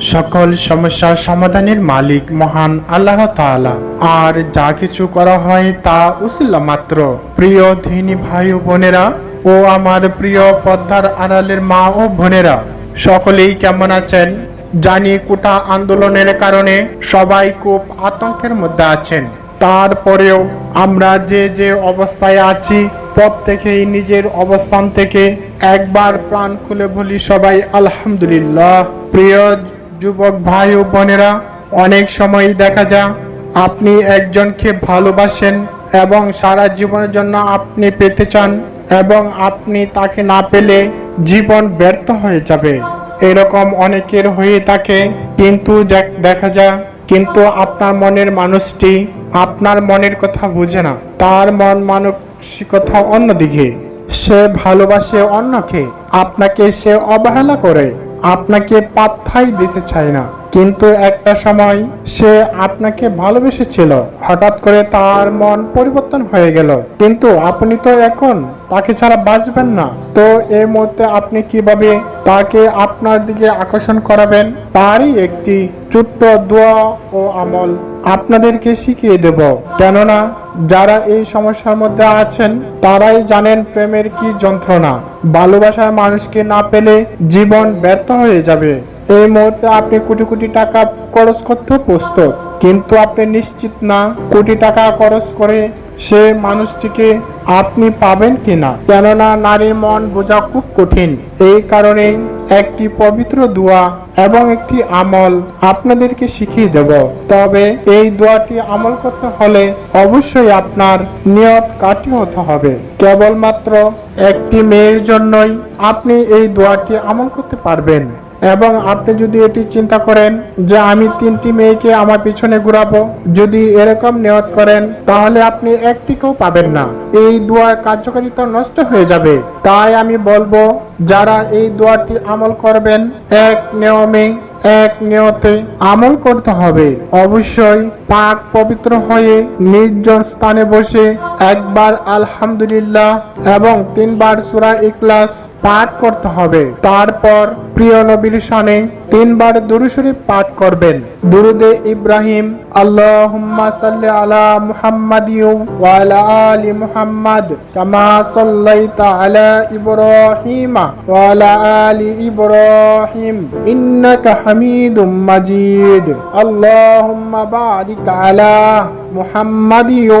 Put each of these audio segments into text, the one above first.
সকল সমস্যার সমাধানের মালিক মহান আল্লাহ তাআলা। আর যা কিছু করা হয় তা উসিল্লা মাত্র। প্রিয় ধিনী ভাই বোনেরা ও আমার প্রিয় পদ্মার আড়ালের মা ও বোনেরা, সকলেই কেমন আছেন? জানি কোটা আন্দোলনের কারণে সবাই খুব আতঙ্কের মধ্যে আছেন। তারপরেও আমরা যে যে অবস্থায় আছি, প্রত্যেকেই নিজের অবস্থান থেকে একবার প্রাণ খুলে বলি সবাই আলহামদুলিল্লাহ। প্রিয় যুবক ভাই ও বোনেরা, অনেক সময় দেখা যায় আপনি একজনকে ভালোবাসেন এবং সারা জীবনের জন্য আপনি পেতে চান এবং আপনি তাকে না পেলে জীবন ব্যর্থ হয়ে যাবে। এরকম অনেকের হয়ে থাকে, কিন্তু দেখা যায়, কিন্তু আপনার মনের মানুষটি আপনার মনের কথা বুঝে না। তার মন মানসিকতা অন্যদিকে। সে ভালোবাসে অন্যকে, আপনাকে সে অবহেলা করে। আপনাকে পাত্তাই দিতে চাই না। কিন্তু একটা সময় সে আপনাকে ভালোবেসেছিল। হঠাৎ করে তার মন পরিবর্তন হয়ে গেল। কিন্তু আপনি তো এখন তাকে ছাড়া বাঁচবেন না। তো এই মুহূর্তে আপনি কীভাবে তাকে আপনার দিকে আকর্ষণ করাবেন? তারই একটি ছোট্ট দোয়া ও আমল আপনাদেরকে শিখিয়ে দেব। কেননা যারা এই সমস্যার মধ্যে আছেন, তারাই জানেন প্রেমের কি যন্ত্রণা। ভালোবাসার মানুষকে না পেলে জীবন ব্যর্থ হয়ে যাবে। এই মুহূর্তে আপনি কোটি কোটি টাকা খরচ করতে প্রস্তুত। কিন্তু আপনি নিশ্চিত না কোটি টাকা খরচ করে সে মানুষটিকে আপনি পাবেন কিনা। কেননা নারীর মন বোঝা খুব কঠিন। এই কারণে একটি পবিত্র দোয়া এবং একটি আমল আপনাদেরকে শিখিয়ে দেব। তবে এই দোয়াটি আমল করতে হলে অবশ্যই আপনার নিয়ত কাটি হতে হবে। কেবলমাত্র একটি মেয়ের জন্যই আপনি এই দোয়াটি আমল করতে পারবেন। এবং আপনি যদি এটি চিন্তা করেন যে আমি তিনটি মেয়েকে আমার পিছনে ঘুরাবো, যদি এরকম নিয়ত করেন, তাহলে আপনি একটিকেও পাবেন না। এই দোয়ার কার্যকারিতা নষ্ট হয়ে যাবে। তাই আমি বলব, যারা এই দোয়াটি আমল করবেন, এক নিয়মে, এক নিয়তে আমল করতে হবে। অবশ্যই পাক পবিত্র হয়ে নির্জন স্থানে বসে একবার আলহামদুলিল্লাহ এবং তিনবার সূরা ইখলাস পাঠ করতে হবে। তারপর প্রিয় নবীর শানে তিনবার দুরূদ শরীফ পাঠ করবেন। দুরুদে ইব্রাহিম, আল্লাহুম্মা সাল্লি আলা মুহাম্মাদিউ ওয়া আলা মুহাম্মাদ কামা সাল্লাইতা আলা ইব্রাহিমা ওয়া আলা ইব্রাহিম, ইন্নাকা হামিদুম মাজিদ। আল্লাহুম্মা বারিক আলা মুহাম্মাদিউ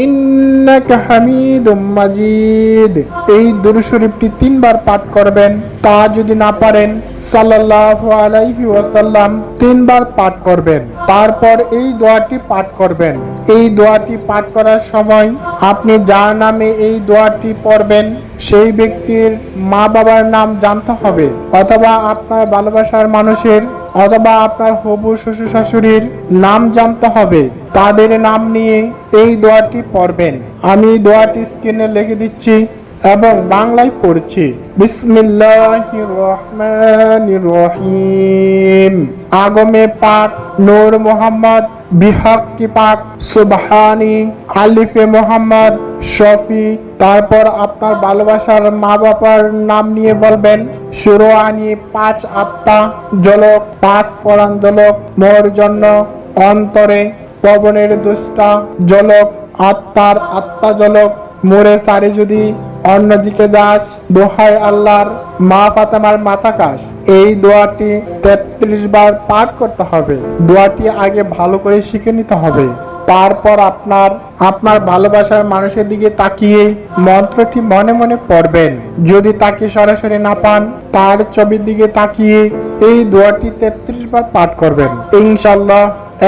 ইন্নাকা হামিদুম মাজিদ। এই দুরূদ শরীফটি তিনবার পাঠ করবেন। তা যদি না পারেন, সাল্লাল্লাহু আলাইহি ওয়াসাল্লাম তিনবার পাঠ করবেন। তারপর এই দোয়াটি পাঠ করবেন। এই দোয়াটি পাঠ করার সময় আপনি যার নামে এই দোয়াটি পড়বেন, সেই ব্যক্তির মা বাবার নাম জানতে হবে অথবা আপনার ভালোবাসার মানুষের অথবা আপনার হবু শ্বশুর শাশুড়ির নাম জানতে হবে। তাদের নাম নিয়ে এই দোয়াটি পড়বেন। আমি দোয়াটি স্ক্রিনে লিখে দিচ্ছি এবং বাংলায় পড়ছি। বিসমিল্লাহির রহমানির রহিম। আগমে পাক নূর মোহাম্মদ বিহক কি পাক সুবহানি, আলিফে মোহাম্মদ, শফি তারপর আপনার ভালোবাসার মা বাবার নাম নিয়ে বলবেন সুরোয়ানি পাঁচ আত্মা জলক, পাঁচ পরাণ জলক, মোর জন্য অন্তরে পবনের দুষ্টা জলক, আত্মার আত্মা জলক, মোরে সারে যদি অন্যদিকে যাস দোহাই আল্লাহর মা ফাতেমার মাথা কাশ। এই দোয়াটি তেত্রিশ বার পাঠ করতে হবে। দোয়াটি আগে ভালো করে শিখে নিতে হবে। তারপর আপনার আপনার ভালোবাসার মানুষের দিকে তাকিয়ে মন্ত্রটি মনে মনে পড়বেন। যদি তাকে সরাসরি না পান, তার ছবির দিকে তাকিয়ে এই দোয়াটি তেত্রিশ বার পাঠ করবেন। ইনশাল্লাহ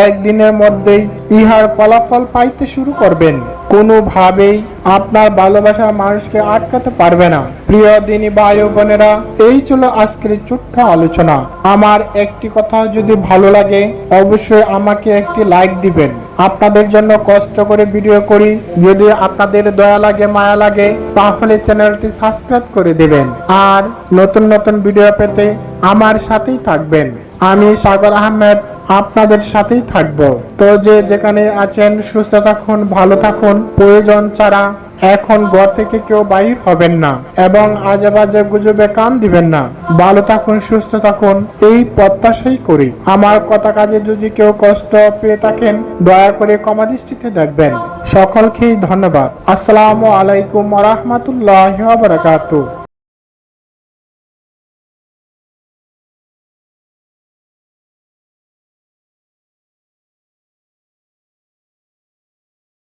একদিনের মধ্যেই ইহার ফলাফল পাইতে শুরু করবেন। কোনোভাবেই আপনার ভালোবাসার মানুষকে আটকাতে পারবে না। প্রিয় দিনী ভাই বোনেরা, এই ছিল আজকের ছোট্ট আলোচনা। আমার একটি কথা যদি ভালো লাগে, অবশ্যই আমাকে একটি লাইক দিবেন। আপনাদের জন্য কষ্ট করে ভিডিও করি। যদি আপনাদের দয়া লাগে, মায়া লাগে, তাহলে চ্যানেলটি সাবস্ক্রাইব করে দেবেন। আর নতুন নতুন ভিডিও পেতে আমার সাথেই থাকবেন। আমি সাগর আহমেদ আপনাদের সাথেই থাকব। তো যে যেখানে আছেন, সুস্থ থাকুন, ভালো থাকুন, প্রয়োজন ছাড়া এখন ঘর থেকে কেউ বাইর হবেন না এবং আজে বাজে গুজবে কান দিবেন না। ভালো থাকুন, সুস্থ থাকুন, এই প্রত্যাশাই করি। আমার কথা কাজে যদি কেউ কষ্ট পেয়ে থাকেন, দয়া করে কমা দৃষ্টিতে দেখবেন। সকলকেই ধন্যবাদ। আসসালামু আলাইকুম রহমতুল্লাহ বারাকাতুহ।